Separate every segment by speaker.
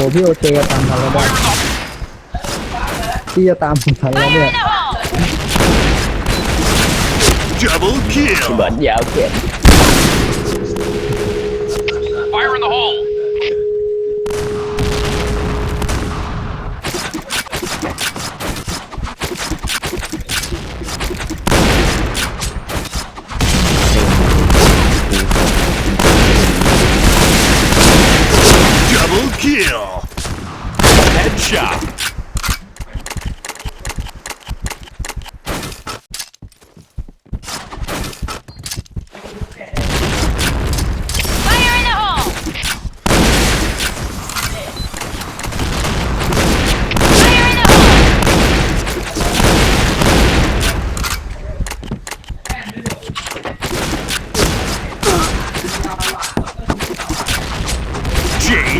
Speaker 1: หพี่โอเจจะตามทันแล้วบ้างพี่จะตามผมทันแล้วเนี่ย
Speaker 2: Double kill. พี่บอยาวเกิน kill. Headshot.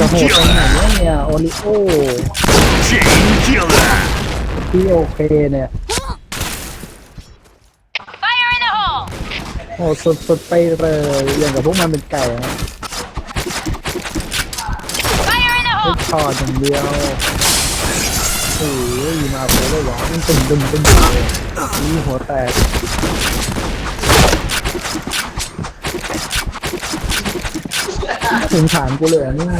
Speaker 1: จะโหดไปไหนวะเนี่ยโอริโอที่โอเคเนี่ย Fire in the hole! โหดสุดไปเลยอย่างกับพวกมันเป็นไก่นะ f i r ไม่ทอดอย่างเดียวโอ้ยมาโผล่ได้หมันตึงตึงตึงเลยมีหัวแตกถึงฐานกูเลยอะนี่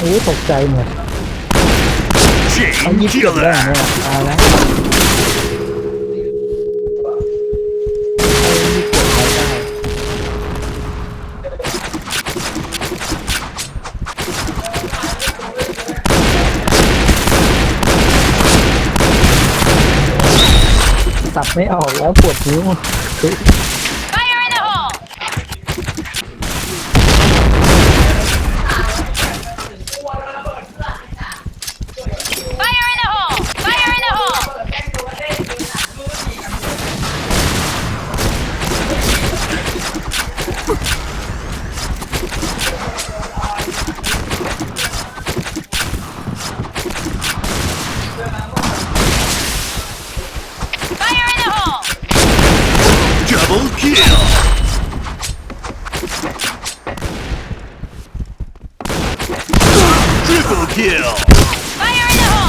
Speaker 1: โอ้ตกใจหมดเขายิบเกือบแล้เนี่ยตายแล้วสับไม่ออกแล้วปวดนิ้ว Triple kill! Fire in the hole!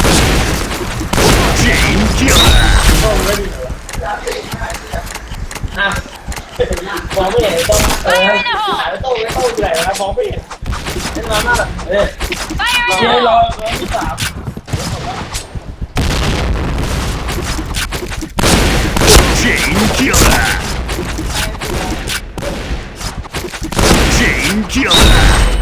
Speaker 1: ต้องไม่ดีอ่ะมองไม่เห็นต้องเออหายไปต้องไม่ต้องอยู่ไหนวะมองไม่เห็นเล่นมามากแบบเออ Fire ร in อ the ร hole! อรอที่สาม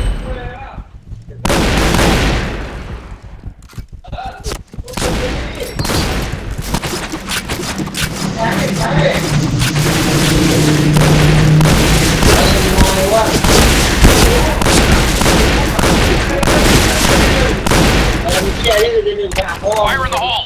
Speaker 1: Fire in the hole.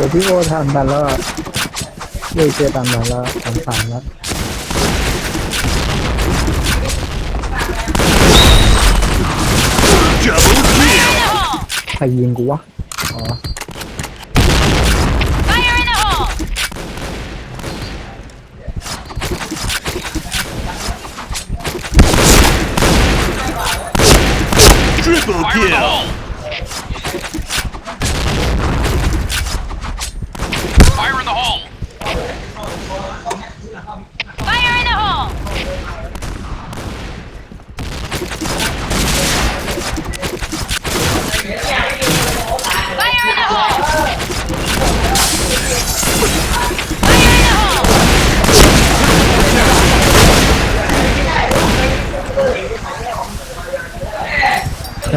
Speaker 1: อพี่โอทำตันแล้วเลยเจอตันแล้วทงตันแล้วใครยิงกูวะ อ๋อ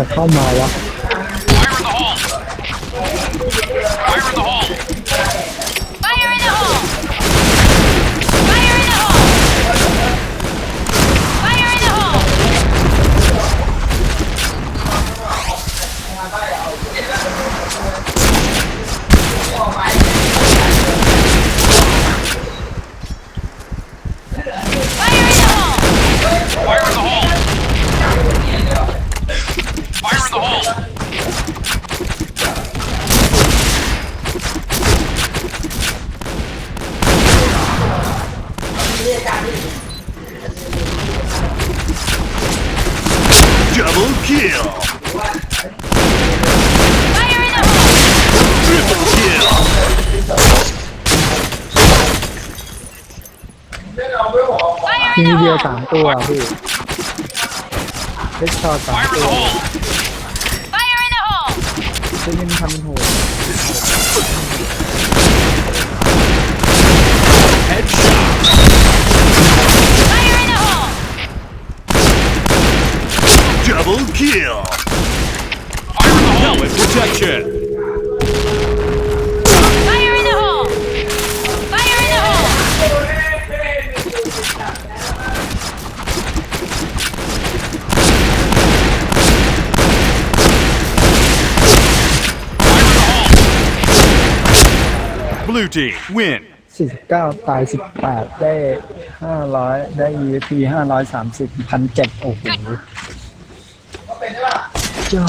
Speaker 1: จะเข้ามาวะยิงทีเดียวสามตัวพี่เฮดช็อตสามตัว Fire in the hole! จะยิงทำเป็นโหด Fire in the hole! Double kill. Helmet protection. Blue team win. สี่สิบเก้าตายสิบแปดได้ห้าร้อยได้ EFP ห้าร้อยสามสิบพันเจ็ดโอ้โหจ้า